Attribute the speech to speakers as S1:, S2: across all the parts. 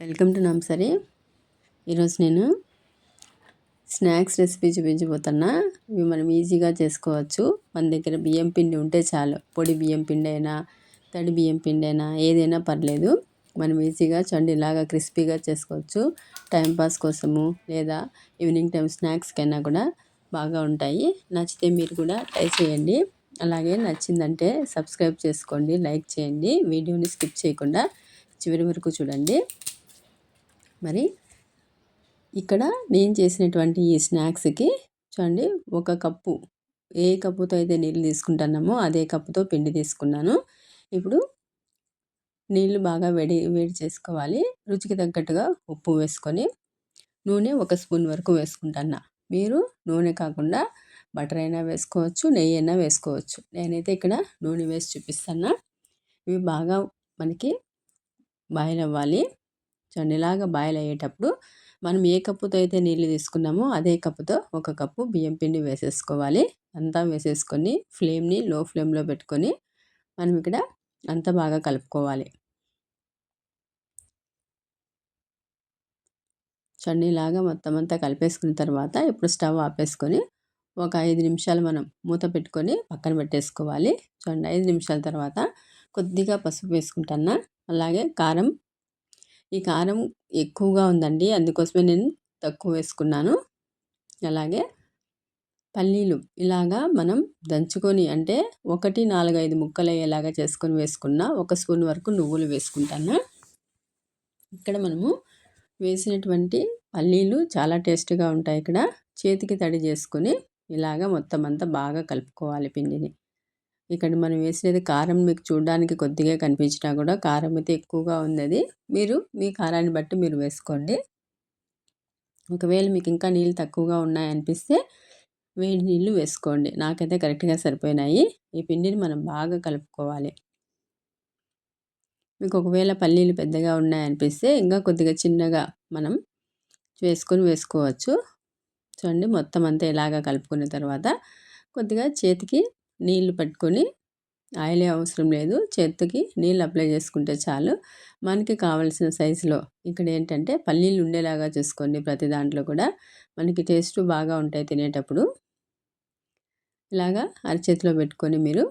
S1: Welcome to నాంసరి ఈరోజు నేను snacks recipe చూపించబోతున్నా. ఇవి మనం ఈజీగా చేసుకోవచ్చు. మన దగ్గర బియ్యం పిండి ఉంటే చాలు. పొడి బియ్యం పిండి అయినా తడి బియ్యం పిండి అయినా ఏదైనా పర్లేదు. మనం ఈజీగా చండిలాగా క్రిస్పీగా చేసుకోవచ్చు. టైంపాస్ కోసము లేదా ఈవినింగ్ టైం స్నాక్స్కైనా కూడా బాగా ఉంటాయి. నచ్చితే మీరు కూడా ట్రై చేయండి. అలాగే నచ్చిందంటే సబ్స్క్రైబ్ చేసుకోండి లైక్ చేయండి. వీడియోని స్కిప్ చేయకుండా చివరి వరకు చూడండి. మరి ఇక్కడ నేను చేసినటువంటి ఈ స్నాక్స్కి చూడండి ఒక కప్పు ఏ కప్పుతో అయితే నీళ్ళు తీసుకుంటున్నామో అదే కప్పుతో పిండి తీసుకున్నాను. ఇప్పుడు నీళ్ళు బాగా వేడి వేడి చేసుకోవాలి. రుచికి తగ్గట్టుగా ఉప్పు వేసుకొని నూనె ఒక స్పూన్ వరకు వేసుకుంటున్నా. మీరు నూనె కాకుండా బటర్ అయినా వేసుకోవచ్చు నెయ్యి అయినా వేసుకోవచ్చు. నేనైతే ఇక్కడ నూనె వేసి చూపిస్తున్నా. ఇవి బాగా మనకి బాయిల్ అవ్వాలి. చూడండి ఇలాగ బాయిల్ అయ్యేటప్పుడు మనం ఏ కప్పుతో అయితే నీళ్ళు తీసుకున్నామో అదే కప్పుతో ఒక కప్పు బియ్యం పిండి వేసేసుకోవాలి. అంతా వేసేసుకొని ఫ్లేమ్ని లో ఫ్లేమ్లో పెట్టుకొని మనం ఇక్కడ అంతా బాగా కలుపుకోవాలి. చన్నీలాగా మొత్తం అంతా కలిపేసుకున్న తర్వాత ఇప్పుడు స్టవ్ ఆపేసుకొని ఒక ఐదు నిమిషాలు మనం మూత పెట్టుకొని పక్కన పెట్టేసుకోవాలి. చూడండి ఐదు నిమిషాల తర్వాత కొద్దిగా పసుపు వేసుకుంటున్నా అలాగే కారం ఈ కారం ఎక్కువగా ఉందండి. అందుకోసమే నేను తక్కువ వేసుకున్నాను. అలాగే పల్లీలు ఇలాగా మనం దంచుకొని అంటే ఒకటి నాలుగైదు ముక్కలు అయ్యేలాగా చేసుకొని వేసుకున్న ఒక స్పూన్ వరకు నువ్వులు వేసుకుంటాను. ఇక్కడ మనము వేసినటువంటి పల్లీలు చాలా టేస్ట్గా ఉంటాయి ఇక్కడ. చేతికి తడి చేసుకొని ఇలాగ మొత్తం అంతా బాగా కలుపుకోవాలి పిండిని. ఇక్కడ మనం వేసినది కారం మీకు చూడడానికి కొద్దిగా కనిపించినా కూడా కారం అయితే ఎక్కువగా ఉంది మీరు మీ కారాన్ని బట్టి మీరు వేసుకోండి. ఒకవేళ మీకు ఇంకా నీళ్ళు తక్కువగా ఉన్నాయనిపిస్తే వేడి నీళ్ళు వేసుకోండి. నాకైతే కరెక్ట్గా సరిపోయినాయి. ఈ పిండిని మనం బాగా కలుపుకోవాలి. మీకు ఒకవేళ పల్లీలు పెద్దగా ఉన్నాయనిపిస్తే ఇంకా కొద్దిగా చిన్నగా మనం వేసుకొని వేసుకోవచ్చు. చూడండి మొత్తం అంతా ఇలాగా కలుపుకున్న తర్వాత కొద్దిగా చేతికి నీళ్ళు పట్టుకొని ఆయిలే అవసరం లేదు. చేతికి నీళ్ళు అప్లై చేసుకుంటే చాలు. మనకి కావలసిన సైజులో ఇక్కడ ఏంటంటే పల్లీలు ఉండేలాగా చూసుకోండి ప్రతి దాంట్లో కూడా. మనకి టేస్ట్ బాగా ఉంటాయి తినేటప్పుడు. ఇలాగా అరచేతిలో పెట్టుకొని మీరు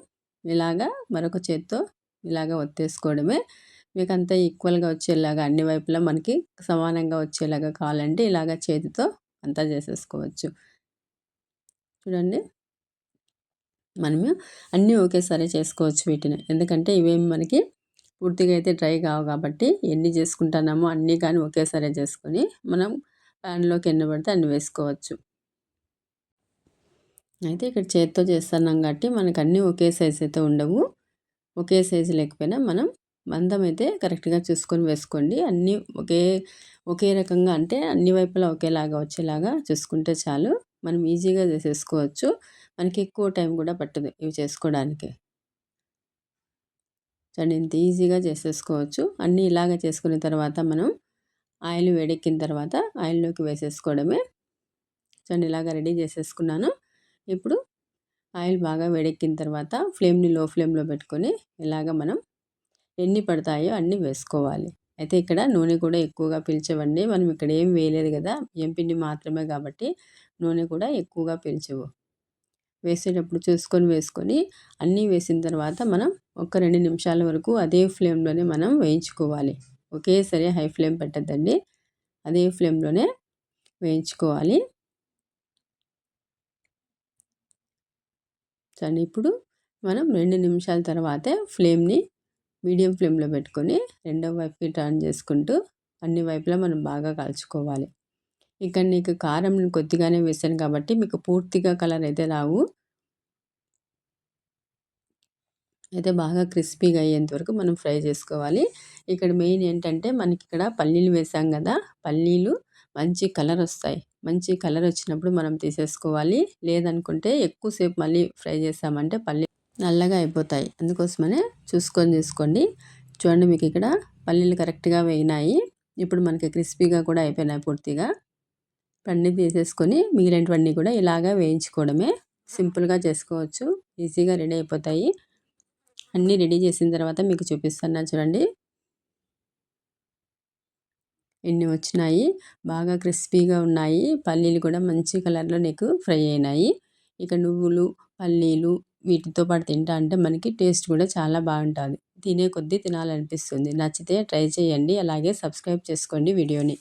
S1: ఇలాగా మరొక చేత్తో ఇలాగా ఒత్తేసుకోవడమే. మీకు అంతా ఈక్వల్గా వచ్చేలాగా అన్ని వైపులా మనకి సమానంగా వచ్చేలాగా కావాలంటే ఇలాగ చేతితో అంతా చేసేసుకోవచ్చు. చూడండి. మనము అన్నీ ఒకేసారి చేసుకోవచ్చు వీటిని. ఎందుకంటే ఇవేమి మనకి పూర్తిగా అయితే డ్రై కావు కాబట్టి ఎన్ని చేసుకుంటున్నామో అన్నీ కానీ ఒకేసారి చేసుకొని మనం ప్యాన్లోకి ఎన్ని పడితే అన్ని వేసుకోవచ్చు. అయితే ఇక్కడ చేత్తో చేస్తున్నాం కాబట్టి మనకు అన్నీ ఒకే సైజ్ అయితే ఉండవు. ఒకే సైజు లేకపోయినా మనం మందం అయితే కరెక్ట్గా చూసుకొని వేసుకోండి. అన్నీ ఒకే ఒకే రకంగా అంటే అన్ని వైపులా ఒకేలాగా వచ్చేలాగా చూసుకుంటే చాలు. మనం ఈజీగా చేసేసుకోవచ్చు. మనకి ఎక్కువ టైం కూడా పట్టదు ఇవి చేసుకోవడానికి. చూడండి ఇంత ఈజీగా చేసేసుకోవచ్చు. అన్నీ ఇలాగ చేసుకున్న తర్వాత మనం ఆయిల్ వేడెక్కిన తర్వాత ఆయిల్లోకి వేసేసుకోవడమే. చూడండి ఇలాగ రెడీ చేసేసుకున్నాను. ఇప్పుడు ఆయిల్ బాగా వేడెక్కిన తర్వాత ఫ్లేమ్ని లో ఫ్లేమ్లో పెట్టుకొని ఇలాగ మనం ఎన్ని పడతాయో అన్నీ వేసుకోవాలి. అయితే ఇక్కడ నూనె కూడా ఎక్కువగా పీల్చవండి. మనం ఇక్కడ ఏం వేయలేదు కదా బియ్యం పిండి మాత్రమే కాబట్టి నూనె కూడా ఎక్కువగా పీల్చవు. వేసేటప్పుడు చూసుకొని వేసుకొని అన్నీ వేసిన తర్వాత మనం ఒక రెండు నిమిషాల వరకు అదే ఫ్లేమ్లోనే మనం వేయించుకోవాలి. ఒకేసారి హై ఫ్లేమ్ పెట్టద్దండి. అదే ఫ్లేమ్లోనే వేయించుకోవాలి. సరే ఇప్పుడు మనం రెండు నిమిషాల తర్వాతే ఫ్లేమ్ని మీడియం ఫ్లేమ్లో పెట్టుకొని రెండో వైపుకి టర్న్ చేసుకుంటూ అన్ని వైపులా మనం బాగా కాల్చుకోవాలి. ఇక్కడ నీకు కారం కొద్దిగానే వేసాను కాబట్టి మీకు పూర్తిగా కలర్ అయితే రావు. అయితే బాగా క్రిస్పీగా అయ్యేంత వరకు మనం ఫ్రై చేసుకోవాలి. ఇక్కడ మెయిన్ ఏంటంటే మనకి ఇక్కడ పల్లీలు వేసాం కదా పల్లీలు మంచి కలర్ వస్తాయి. మంచి కలర్ వచ్చినప్పుడు మనం తీసేసుకోవాలి. లేదనుకుంటే ఎక్కువసేపు మళ్ళీ ఫ్రై చేసామంటే పల్లీ నల్లగా అయిపోతాయి. అందుకోసమనే చూసుకొని చూసుకోండి. చూడండి మీకు ఇక్కడ పల్లీలు కరెక్ట్గా వేయినాయి ఇప్పుడు మనకి క్రిస్పీగా కూడా అయిపోయినాయి పూర్తిగా. అన్నీ తీసేసుకొని మిగిలినవన్నీ కూడా ఇలాగా వేయించుకోవడమే. సింపుల్గా చేసుకోవచ్చు. ఈజీగా రెడీ అయిపోతాయి. అన్నీ రెడీ చేసిన తర్వాత మీకు చూపిస్తాను చూడండి. ఎన్ని వచ్చినాయి? బాగా క్రిస్పీగా ఉన్నాయి. పల్లీలు కూడా మంచి కలర్లో నీకు ఫ్రై అయినాయి. ఇక నువ్వులు పల్లీలు వీటితో పాటు తింటా అంటే మనకి టేస్ట్ కూడా చాలా బాగుంటుంది. తినే కొద్దీ తినాలనిపిస్తుంది. నచ్చితే ట్రై చేయండి. అలాగే సబ్స్క్రైబ్ చేసుకోండి వీడియోని.